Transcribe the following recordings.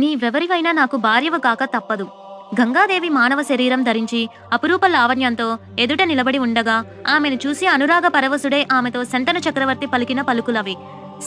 నీవెవరివైనా నాకు భార్యవ కాక తప్పదు. గంగాదేవి మానవ శరీరం ధరించి అపురూప లావణ్యంతో ఎదుట నిలబడి ఉండగా ఆమెను చూసి అనురాగ పరవశుడే ఆమెతో శంతను చక్రవర్తి పలికిన పలుకులవి.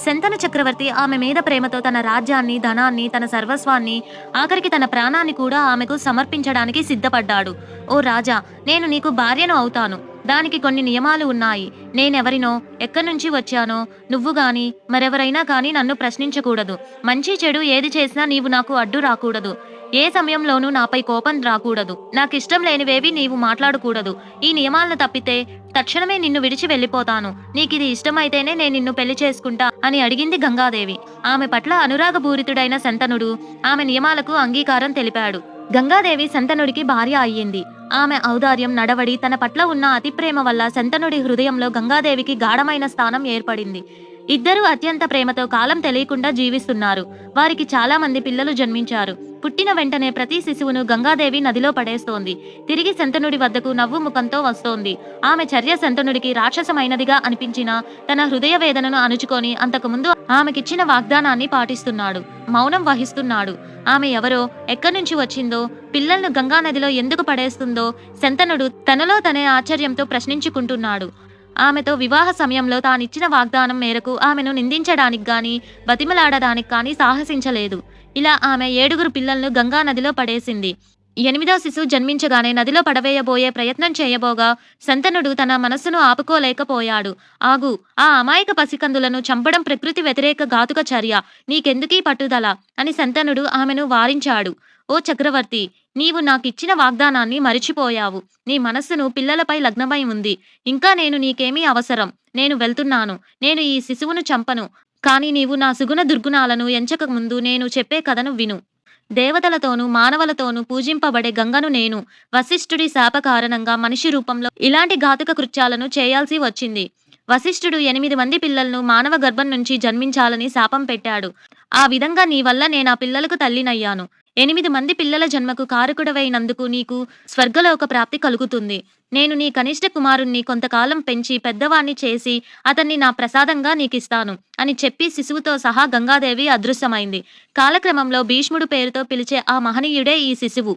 శంతను చక్రవర్తి ఆమె మీద ప్రేమతో తన రాజ్యాన్ని ధనాన్ని తన సర్వస్వాన్ని ఆఖరికి తన ప్రాణాన్ని కూడా ఆమెకు సమర్పించడానికి సిద్ధపడ్డాడు. ఓ రాజా నేను నీకు భార్యను అవుతాను. దానికి కొన్ని నియమాలు ఉన్నాయి. నేనెవరినో ఎక్కడి నుంచి వచ్చానో నువ్వు గాని మరెవరైనా కానీ నన్ను ప్రశ్నించకూడదు. మంచి చెడు ఏది చేసినా నీవు నాకు అడ్డు రాకూడదు. ఏ సమయంలోనూ నాపై కోపం రాకూడదు. నాకిష్టం లేనివేవి నీవు మాట్లాడకూడదు. ఈ నియమాలను తప్పితే తక్షణమే నిన్ను విడిచి వెళ్ళిపోతాను. నీకిది ఇష్టమైతేనే నేను నిన్ను పెళ్ళి చేసుకుంటా అని అడిగింది గంగాదేవి. ఆమె పట్ల అనురాగపూరితుడైన శంతనుడు ఆమె నియమాలకు అంగీకారం తెలిపాడు. గంగాదేవి శంతనుడికి భార్య అయ్యింది. ఆమె ఔదార్యం నడవడి తన పట్ల ఉన్న అతి ప్రేమ వల్ల శంతనుడి హృదయంలో గంగాదేవికి గాఢమైన స్థానం ఏర్పడింది. ఇద్దరూ అత్యంత ప్రేమతో కాలం తెలియకుండా జీవిస్తున్నారు. వారికి చాలా మంది పిల్లలు జన్మించారు. పుట్టిన వెంటనే ప్రతి శిశువును గంగాదేవి నదిలో పడేస్తోంది. తిరిగి శంతనుడి వద్దకు నవ్వు ముఖంతో వస్తోంది. ఆమె చర్య శంతనుడికి రాక్షసమైనదిగా అనిపించినా తన హృదయ వేదనను అణుచుకొని అంతకుముందు ఆమెకిచ్చిన వాగ్దానాన్ని పాటిస్తున్నాడు మౌనం వహిస్తున్నాడు. ఆమె ఎవరో ఎక్కడి నుంచి వచ్చిందో పిల్లలను గంగా నదిలో ఎందుకు పడేస్తుందో శంతనుడు తనలో తనే ఆశ్చర్యంతో ప్రశ్నించుకుంటున్నాడు. ఆమెతో వివాహ సమయంలో తానిచ్చిన వాగ్దానం మేరకు ఆమెను నిందించడానికి గాని బతిమలాడడానికి కానీ సాహసించలేదు. ఇలా ఆమె ఏడుగురు పిల్లలను గంగా నదిలో పడేసింది. ఎనిమిదో శిశువు జన్మించగానే నదిలో పడవేయబోయే ప్రయత్నం చేయబోగా శంతనుడు తన మనస్సును ఆపుకోలేకపోయాడు. ఆగు ఆ అమాయక పసికందులను చంపడం ప్రకృతి వ్యతిరేక ఘాతుక చర్య. నీకెందుకీ పట్టుదల? అని శంతనుడు ఆమెను వారించాడు. ఓ చక్రవర్తి నీవు నాకిచ్చిన వాగ్దానాన్ని మరిచిపోయావు. నీ మనస్సును పిల్లలపై లగ్నమై ఉంది. ఇంకా నేను నీకేమీ అవసరం. నేను వెళ్తున్నాను. నేను ఈ శిశువును చంపను. కానీ నీవు నా సుగుణ దుర్గుణాలను ఎంచక ముందు నేను చెప్పే కథను విను. దేవతలతోనూ మానవులతోనూ పూజింపబడే గంగను నేను వశిష్ఠుడి శాప కారణంగా మనిషి రూపంలో ఇలాంటి ఘాతుక కృత్యాలను చేయాల్సి వచ్చింది. వశిష్ఠుడు ఎనిమిది మంది పిల్లలను మానవ గర్భం నుంచి జన్మించాలని శాపం పెట్టాడు. ఆ విధంగా నీ వల్ల నేను ఆ పిల్లలకు తల్లినయ్యాను. ఎనిమిది మంది పిల్లల జన్మకు కారకుడవైనందుకు నీకు స్వర్గలోక ప్రాప్తి కలుగుతుంది. నేను నీ కనిష్ట కుమారుణ్ణి కొంతకాలం పెంచి పెద్దవాణ్ణి చేసి అతన్ని నా ప్రసాదంగా నీకిస్తాను అని చెప్పి శిశువుతో సహా గంగాదేవి అదృశ్యమైంది. కాలక్రమంలో భీష్ముడు పేరుతో పిలిచే ఆ మహనీయుడే ఈ శిశువు.